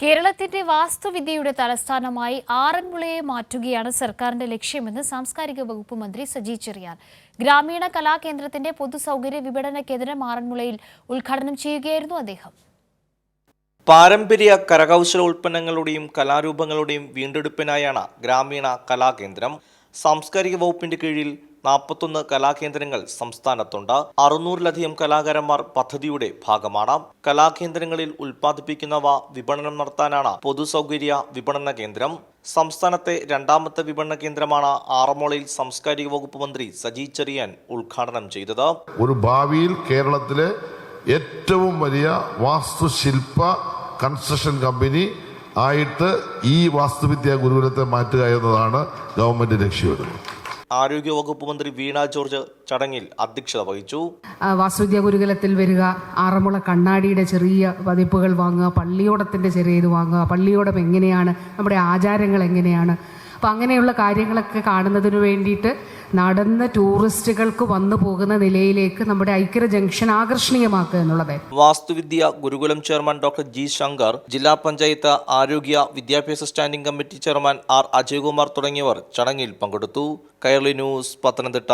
കേരളത്തിന്റെ വാസ്തുവിദ്യയുടെ തലസ്ഥാനമായി ആറന്മുളയെ മാറ്റുകയാണ് സർക്കാരിന്റെ ലക്ഷ്യമെന്ന് സാംസ്കാരിക വകുപ്പ് മന്ത്രി സജി ചെറിയാൻ. ഗ്രാമീണ കലാകേന്ദ്രത്തിന്റെ പൊതുസൗകര്യ വിപണന കേന്ദ്രം ആറന്മുളയിൽ ഉദ്ഘാടനം ചെയ്യുകയായിരുന്നു അദ്ദേഹം. പാരമ്പര്യ കരകൗശല ഉൽപ്പന്നങ്ങളുടെയും കലാരൂപങ്ങളുടെയും വീണ്ടെടുപ്പിനായാണ് ഗ്രാമീണ കലാകേന്ദ്രം സാംസ്കാരിക വകുപ്പിന്റെ കീഴിൽ നാൽപ്പത്തൊന്ന് കലാകേന്ദ്രങ്ങൾ സംസ്ഥാനത്തുണ്ട്. അറുന്നൂറിലധികം കലാകാരന്മാർ പദ്ധതിയുടെ ഭാഗമാണ്. കലാകേന്ദ്രങ്ങളിൽ ഉൽപ്പാദിപ്പിക്കുന്നവ വിപണനം നടത്താനാണ് പൊതുസൗകര്യ വിപണന കേന്ദ്രം. സംസ്ഥാനത്തെ രണ്ടാമത്തെ വിപണന കേന്ദ്രമാണ് ആറന്മുളയിൽ സാംസ്കാരിക വകുപ്പ് മന്ത്രി സജി ചെറിയാൻ ഉദ്ഘാടനം ചെയ്തത്. ഒരു ഭാവിയിൽ കേരളത്തിലെ ഏറ്റവും വലിയ വാസ്തുശില്പ കൺസ്ട്രക്ഷൻ കമ്പനി ആയിട്ട് ഈ വാസ്തുവിദ്യാ ഗുരുകുലത്തെ മാറ്റുക എന്നതാണ് ഗവൺമെന്റ് ലക്ഷ്യമിടുന്നത്. ആരോഗ്യവകുപ്പ് മന്ത്രി വീണ ജോർജ് ചടങ്ങിൽ അധ്യക്ഷത വഹിച്ചു. വാസുദ്യ ഗുരുകുലത്തിൽ വരിക ആറന്മുള കണ്ണാടിയുടെ ചെറിയ പതിപ്പുകൾ വാങ്ങുക പള്ളിയോടത്തിന്റെ ചെറിയ ഇത് വാങ്ങുക പള്ളിയോടം എങ്ങനെയാണ് നമ്മുടെ ആചാരങ്ങൾ എങ്ങനെയാണ്. അപ്പം അങ്ങനെയുള്ള കാര്യങ്ങളൊക്കെ കാണുന്നതിന് വേണ്ടിയിട്ട് നടന്ന് ടൂറിസ്റ്റുകൾക്ക് വന്നു പോകുന്ന നിലയിലേക്ക് നമ്മുടെ ഐക്യര ജംഗ്ഷൻ ആകർഷണീയമാക്കുക എന്നുള്ളത്. Vastuvidya Gurukulam chairman doctor G Shankar ജില്ലാ പഞ്ചായത്ത് ആരോഗ്യ വിദ്യാഭ്യാസ standing committee chairman R Ajayakumar തുടങ്ങിയവർ ചടങ്ങിൽ പങ്കെടുത്തു. കൈരളി ന്യൂസ് പത്തനംതിട്ട.